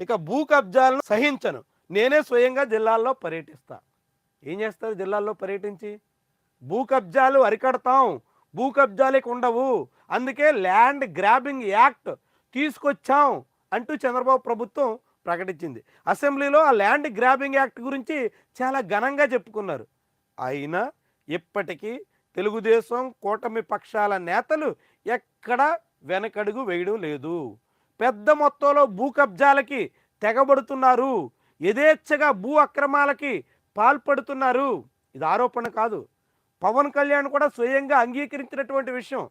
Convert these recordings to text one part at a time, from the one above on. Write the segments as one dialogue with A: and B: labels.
A: ఇక భూ కబ్జాలను సహించను. నేనే స్వయంగా జిల్లాల్లో పర్యటిస్తా. ఏం చేస్తారు జిల్లాల్లో పర్యటించి? భూ కబ్జాలు అరికడతాం. భూ కబ్జాలకు ఉండవు. అందుకే ల్యాండ్ గ్రాబింగ్ యాక్ట్ తీసుకొచ్చాం అంటూ చంద్రబాబు ప్రభుత్వం ప్రకటించింది. అసెంబ్లీలో ఆ ల్యాండ్ గ్రాబింగ్ యాక్ట్ గురించి చాలా ఘనంగా చెప్పుకున్నారు. అయినా ఇప్పటికీ తెలుగుదేశం కూటమి పక్షాల నేతలు ఎక్కడ వెనకడుగు వేయడం లేదు. పెద్ద మొత్తంలో భూ కబ్జాలకి తెగబడుతున్నారు. యథేచ్ఛగా భూ అక్రమాలకి పాల్పడుతున్నారు. ఇది ఆరోపణ కాదు. పవన్ కళ్యాణ్ కూడా స్వయంగా అంగీకరించినటువంటి విషయం.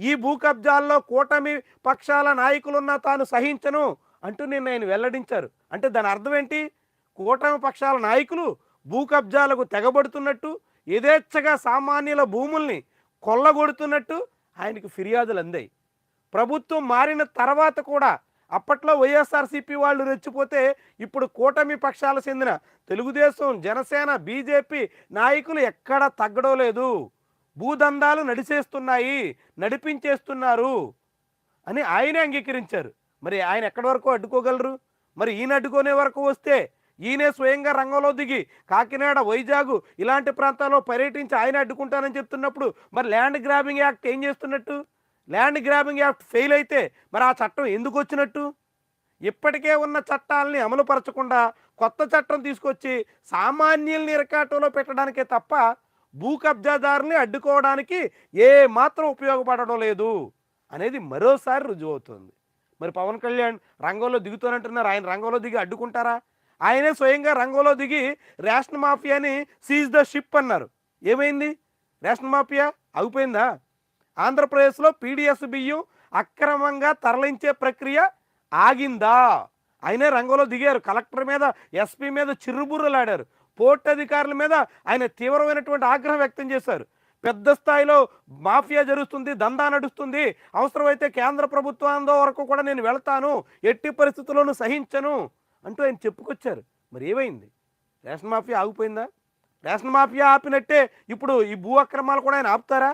A: ఈ భూ కబ్జాల్లో కూటమి పక్షాల నాయకులున్న తాను సహించను అంటూ నిన్న ఆయన వెల్లడించారు. అంటే దాని అర్థం ఏంటి? కూటమి పక్షాల నాయకులు భూ కబ్జాలకు తెగబడుతున్నట్టు యథేచ్ఛగా సామాన్యుల భూముల్ని కొల్లగొడుతున్నట్టు ఆయనకు ఫిర్యాదులు అందాయి. ప్రభుత్వం మారిన తర్వాత కూడా అప్పట్లో వైఎస్ఆర్సీపీ వాళ్ళు రెచ్చిపోతే ఇప్పుడు కూటమి పక్షాల చెందిన తెలుగుదేశం జనసేన బీజేపీ నాయకులు ఎక్కడా తగ్గడం లేదు. భూదందాలు నడిచేస్తున్నాయి నడిపించేస్తున్నారు అని ఆయనే అంగీకరించారు. మరి ఆయన ఎక్కడి వరకు అడ్డుకోగలరు? మరి ఈయన అడ్డుకునే వరకు వస్తే ఈయనే స్వయంగా రంగంలో దిగి కాకినాడ వైజాగ్ ఇలాంటి ప్రాంతాల్లో పర్యటించి ఆయన అడ్డుకుంటానని చెప్తున్నప్పుడు మరి ల్యాండ్ గ్రాబింగ్ యాక్ట్ ఏం చేస్తున్నట్టు? ల్యాండ్ గ్రాబింగ్ యాక్ట్ ఫెయిల్ అయితే మరి ఆ చట్టం ఎందుకు వచ్చినట్టు? ఇప్పటికే ఉన్న చట్టాలని అమలుపరచకుండా కొత్త చట్టం తీసుకొచ్చి సామాన్యుల్ని ఇరకాటంలో పెట్టడానికే తప్ప భూ కబ్జాదారుని అడ్డుకోవడానికి ఏ మాత్రం ఉపయోగపడడం లేదు అనేది మరోసారి రుజువు అవుతుంది మరి పవన్ కళ్యాణ్ రంగంలో దిగుతానంటున్నారు. ఆయన రంగంలో దిగి అడ్డుకుంటారా? ఆయనే స్వయంగా రంగంలో దిగి రేషన్ మాఫియాని సీజ్ ద షిప్ అన్నారు. ఏమైంది? Ration mafia? ఆగిపోయిందా? ఆంధ్రప్రదేశ్లో పీడిఎస్ బియ్యం అక్రమంగా తరలించే ప్రక్రియ ఆగిందా? ఆయనే రంగంలో దిగారు. కలెక్టర్ మీద ఎస్పీ మీద చిర్రుబుర్రలాడారు పోర్ట్ అధికారుల మీద ఆయన తీవ్రమైనటువంటి ఆగ్రహం వ్యక్తం చేశారు. పెద్ద స్థాయిలో మాఫియా జరుగుతుంది దందా నడుస్తుంది. అవసరమైతే కేంద్ర ప్రభుత్వం వరకు కూడా నేను వెళ్తాను. ఎట్టి పరిస్థితుల్లోనూ సహించను అంటూ ఆయన చెప్పుకొచ్చారు. మరి ఏమైంది? రేషన్ మాఫియా ఆగిపోయిందా? రేషన్ మాఫియా ఆపినట్టే ఇప్పుడు ఈ భూ అక్రమాలు కూడా ఆయన ఆపుతారా?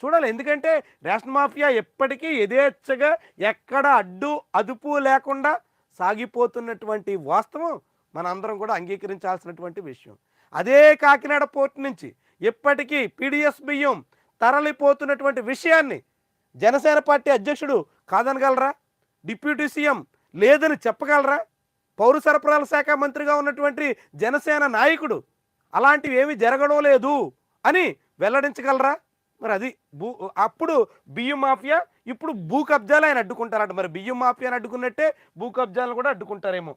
A: చూడాలి. ఎందుకంటే రేషన్ మాఫియా ఎప్పటికీ యథేచ్ఛగా ఎక్కడ అడ్డు అదుపు లేకుండా సాగిపోతున్నటువంటి వాస్తవం మనందరం కూడా అంగీకరించాల్సినటువంటి విషయం. అదే కాకినాడ పోర్ట్ నుంచి ఇప్పటికీ పీడిఎస్ బియ్యం తరలిపోతున్నటువంటి విషయాన్ని జనసేన పార్టీ అధ్యక్షుడు కాదనగలరా? డిప్యూటీ సీఎం లేదని చెప్పగలరా? పౌర సరఫరాల శాఖ మంత్రిగా ఉన్నటువంటి జనసేన నాయకుడు అలాంటివి ఏమీ జరగడం లేదు అని వెల్లడించగలరా? మరి అది భూ అప్పుడు బియ్యం మాఫియా ఇప్పుడు భూ కబ్జాలు ఆయన అడ్డుకుంటారట. మరి బియ్యం మాఫియాని అడ్డుకున్నట్టే భూ కబ్జాలను కూడా అడ్డుకుంటారేమో.